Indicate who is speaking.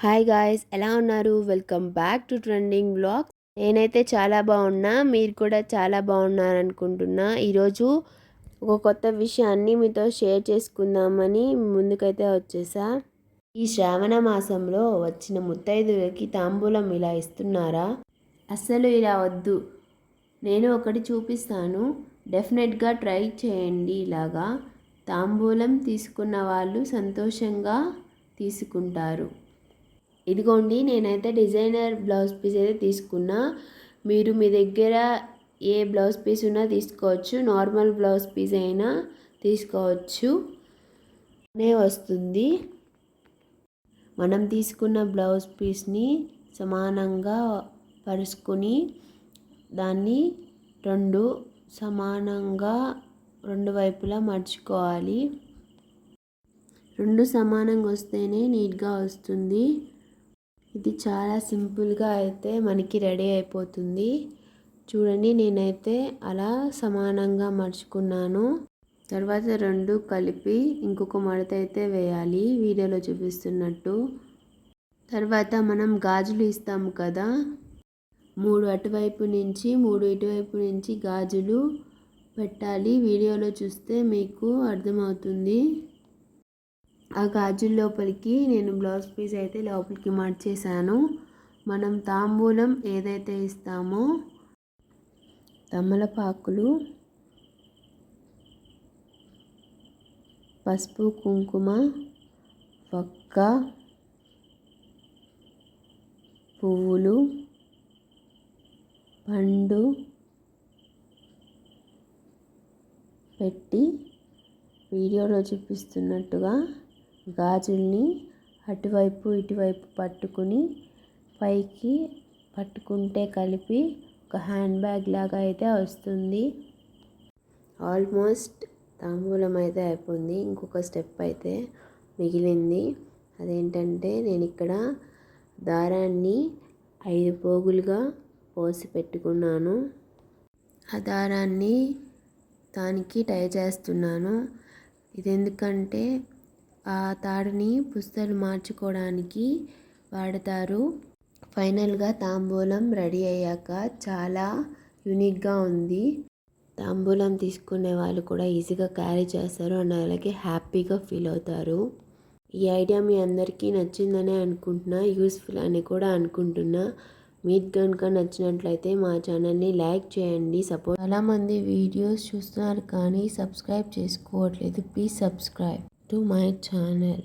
Speaker 1: Hi guys ఎలా ఉన్నారు? Welcome back to trending blogs నేనైతే చాలా బాగున్నా మీరు కూడా చాలా బాగున్నారనుకుంటున్నా. ఈరోజు ఒక కొత్త విషయాన్ని మీతో షేర్ చేసుకుందామని ముందుకైతే వచ్చేసా. ఈ శ్రావణ మాసంలో వచ్చిన ముత్తైదులకి తాంబూలం ఇలా ఇస్తున్నారా? అస్సలు ఇలా వద్దు. నేను ఒకటి చూపిస్తాను. డెఫినెట్గా ట్రై చేయండి ఇలాగా. తాంబూలం తీసుకున్న వాళ్ళు సంతోషంగా తీసుకుంటారు. ఇదిగోండి నేనైతే డిజైనర్ బ్లౌజ్ పీస్ అయితే తీసుకున్నా. మీరు మీ దగ్గర ఏ బ్లౌజ్ పీస్ ఉన్నా తీసుకోవచ్చు. నార్మల్ బ్లౌజ్ పీస్ అయినా తీసుకోవచ్చు. నే వస్తుంది. మనం తీసుకున్న బ్లౌజ్ పీస్ని సమానంగా పరుచుకుని దాన్ని రెండు సమానంగా రెండు వైపులా మర్చుకోవాలి. రెండు సమానంగా వస్తేనే నీట్గా వస్తుంది. ఇది చాలా సింపుల్గా అయితే మనకి రెడీ అయిపోతుంది. చూడండి నేనైతే అలా సమానంగా మర్చుకున్నాను తర్వాత రెండు కలిపి ఇంకొక మడత అయితే వేయాలి వీడియోలో చూపిస్తున్నట్టు. తర్వాత మనం గాజులు ఇస్తాము కదా మూడు అటువైపు నుంచి మూడు ఇటువైపు నుంచి గాజులు పెట్టాలి. వీడియోలో చూస్తే మీకు అర్థమవుతుంది. ఆ గాజుల లోపలికి నేను బ్లౌజ్ పీస్ అయితే లోపలికి మార్చేశాను. మనం తాంబూలం ఏదైతే ఇస్తామో తమలపాకులు పసుపు కుంకుమ ఒక్క పువ్వులు పండు పెట్టి వీడియోలో చూపిస్తున్నట్టుగా గాజుల్ని అటువైపు ఇటువైపు పట్టుకుని పైకి పట్టుకుంటే కలిపి ఒక హ్యాండ్ బ్యాగ్ లాగా అయితే వస్తుంది. ఆల్మోస్ట్ తాంబూలం అయితే అయిపోయింది. ఇంకొక స్టెప్ అయితే మిగిలింది. అదేంటంటే నేను ఇక్కడ దారాన్ని ఐదు పోగులుగా పోసి పెట్టుకున్నాను. ఆ దారాన్ని దానికి టై చేస్తున్నాను. ఇది ఎందుకంటే ఆ తాడుని పుస్తలు మార్చుకోవడానికి వాడతారు. ఫైనల్గా తాంబూలం రెడీ అయ్యాక చాలా యూనిక్గా ఉంది. తాంబూలం తీసుకునే వాళ్ళు కూడా ఈజీగా క్యారీ చేస్తారు అండ్ అలాగే హ్యాపీగా ఫీల్ అవుతారు. ఈ ఐడియా మీ అందరికీ నచ్చిందనే అనుకుంటున్నా యూస్ఫుల్ అని కూడా అనుకుంటున్నా. మీకు కనుక నచ్చినట్లయితే మా ఛానల్ని లైక్ చేయండి సపోర్ట్ చాలామంది వీడియోస్ చూస్తున్నారు కానీ సబ్స్క్రైబ్ చేసుకోవట్లేదు. Please subscribe. To my channel